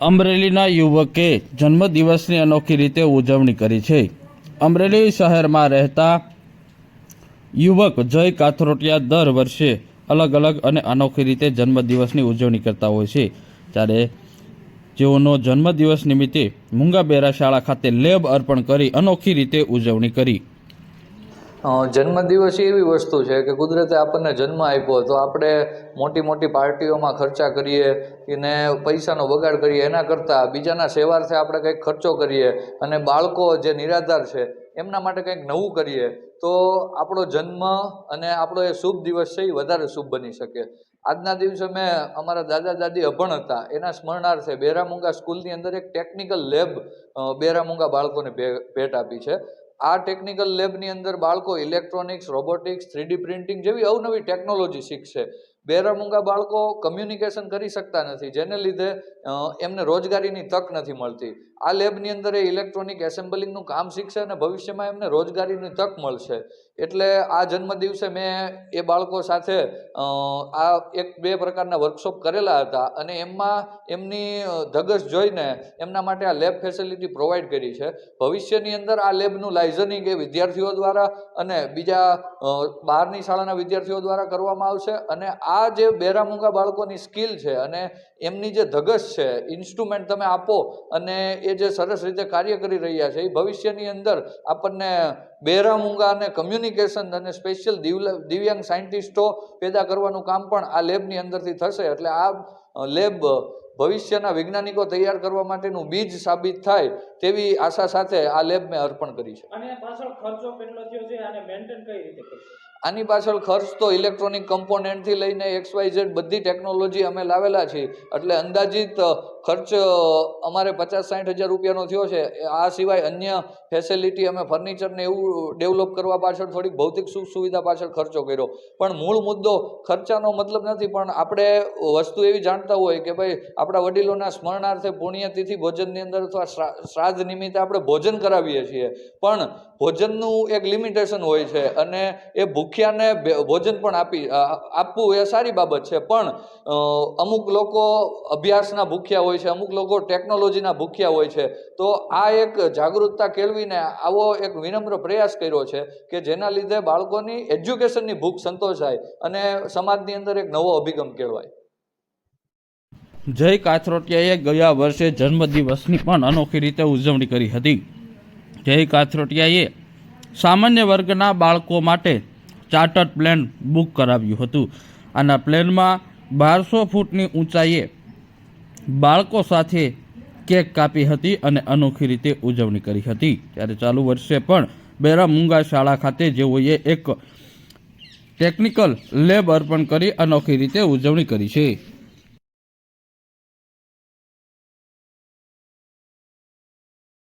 અમરેલીના યુવકે જન્મદિવસની અનોખી રીતે ઉજવણી કરી છે. અમરેલી શહેરમાં રહેતા યુવક જય કાથરોટિયા દર વર્ષે અલગ અલગ અને અનોખી રીતે જન્મદિવસની ઉજવણી કરતા હોય છે. ત્યારે જેઓનો જન્મદિવસ નિમિત્તે મુંગાબેરા શાળા ખાતે લેબ અર્પણ કરી અનોખી રીતે ઉજવણી કરી. જન્મદિવસ એ એવી વસ્તુ છે કે કુદરતે આપણને જન્મ આપ્યો તો આપણે મોટી મોટી પાર્ટીઓમાં ખર્ચા કરીએ અને પૈસાનો બગાડ કરીએ એના કરતાં બીજાના સેવાર્થે આપણે કંઈક ખર્ચો કરીએ અને બાળકો જે નિરાધાર છે એમના માટે કંઈક નવું કરીએ તો આપણો જન્મ અને આપણો એ શુભ દિવસ છે એ વધારે શુભ બની શકે. આજના દિવસે મેં અમારા દાદા દાદી અભણ હતા એના સ્મરણાર્થે બેરામુંગા સ્કૂલની અંદર એક ટેકનિકલ લેબ બેરામુંગા બાળકોને ભેટ આપી છે. આ ટેકનિકલ લેબની અંદર બાળકો ઇલેક્ટ્રોનિક્સ રોબોટિક્સ થ્રીડી પ્રિન્ટિંગ જેવી અવનવી ટેકનોલોજી શીખશે. બેરામુંગા બાળકો કમ્યુનિકેશન કરી શકતા નથી, જેને લીધે એમને રોજગારીની તક નથી મળતી. આ લેબની અંદર એ ઇલેક્ટ્રોનિક એસેમ્બલિંગનું કામ શીખશે અને ભવિષ્યમાં એમને રોજગારીની તક મળશે. એટલે આ જન્મદિવસે મેં એ બાળકો સાથે આ એક બે પ્રકારના વર્કશોપ કરેલા હતા અને એમાં એમની ધગસ જોઈને એમના માટે આ લેબ ફેસિલિટી પ્રોવાઈડ કરી છે. ભવિષ્યની અંદર આ લેબનું લાઇઝનિંગ એ વિદ્યાર્થીઓ દ્વારા અને બીજા બહારની શાળાના વિદ્યાર્થીઓ દ્વારા કરવામાં આવશે અને આ જે બેરામુંગા બાળકોની સ્કિલ છે અને એમની જે ધગશ છે, ઇન્સ્ટ્રુમેન્ટ તમે આપો અને એ જે સરસ રીતે કાર્ય કરી રહ્યા છે, એ ભવિષ્યની અંદર આપણને બેરામુંગા અને કમ્યુનિકેશન અને સ્પેશિયલ દિવ્યાંગ સાયન્ટિસ્ટો પેદા કરવાનું કામ પણ આ લેબની અંદરથી થશે. એટલે આ લેબ ભવિષ્યના વૈજ્ઞાનિકો તૈયાર કરવા માટેનું બીજ સાબિત થાય તેવી આશા સાથે આ લેબ મેં અર્પણ કરી છે. અને પાછળ ખર્ચો કેટલો થયો છે અને મેન્ટેન કઈ રીતે આની પાછળ ખર્ચ તો ઇલેક્ટ્રોનિક કમ્પોનન્ટથી લઈને એક્સ વાય ઝેડ બધી ટેકનોલોજી અમે લાવેલા છીએ. એટલે અંદાજિત ખર્ચ અમારે પચાસ સાઠ હજાર રૂપિયાનો થયો છે. આ સિવાય અન્ય ફેસિલિટી અમે ફર્નિચરને એવું ડેવલપ કરવા પાછળ થોડીક ભૌતિક સુખ સુવિધા પાછળ ખર્ચો કર્યો. પણ મૂળ મુદ્દો ખર્ચાનો મતલબ નથી પણ આપણે વસ્તુ એવી જાણતા હોય કે ભાઈ આપણા વડીલોના સ્મરણાર્થે પુણ્યતિથિ ભોજનની અંદર અથવા શ્રા- શ્રાદ્ધ નિમિત્તે આપણે ભોજન કરાવીએ છીએ. પણ ભોજનનું એક લિમિટેશન હોય છે અને એ ભૂખ્યાને ભોજન પણ આપી આપવું એ સારી બાબત છે. પણ અમુક લોકો અભ્યાસના ભૂખ્યા હોય છે, અમુક લોકો ટેકનોલોજીના ભૂખ્યા હોય છે. તો આ એક જાગૃતતા કેળવીને આવો એક વિનમ્ર પ્રયાસ કર્યો છે કે જેના લીધે બાળકોની એજ્યુકેશનની ભૂખ સંતોષાય અને સમાજની અંદર એક નવો અભિગમ કેળવાય. જય કાથરોટિયાએ ગયા વર્ષે જન્મદિવસની પણ અનોખી રીતે ઉજવણી કરી હતી. જય કાથરોટિયાએ સામાન્ય વર્ગના બાળકો માટે ચાર્ટર્ડ પ્લેન બુક કરાવ્યું હતું. આના પ્લેનમાં બારસો ફૂટની ઊંચાઈએ બાળકો સાથે કેક કાપી હતી અને અનોખી રીતે ઉજવણી કરી હતી. ત્યારે ચાલુ વર્ષે પણ બેરામુંગા શાળા ખાતે જેઓએ એક ટેકનિકલ લેબ અર્પણ કરી અનોખી રીતે ઉજવણી કરી છે.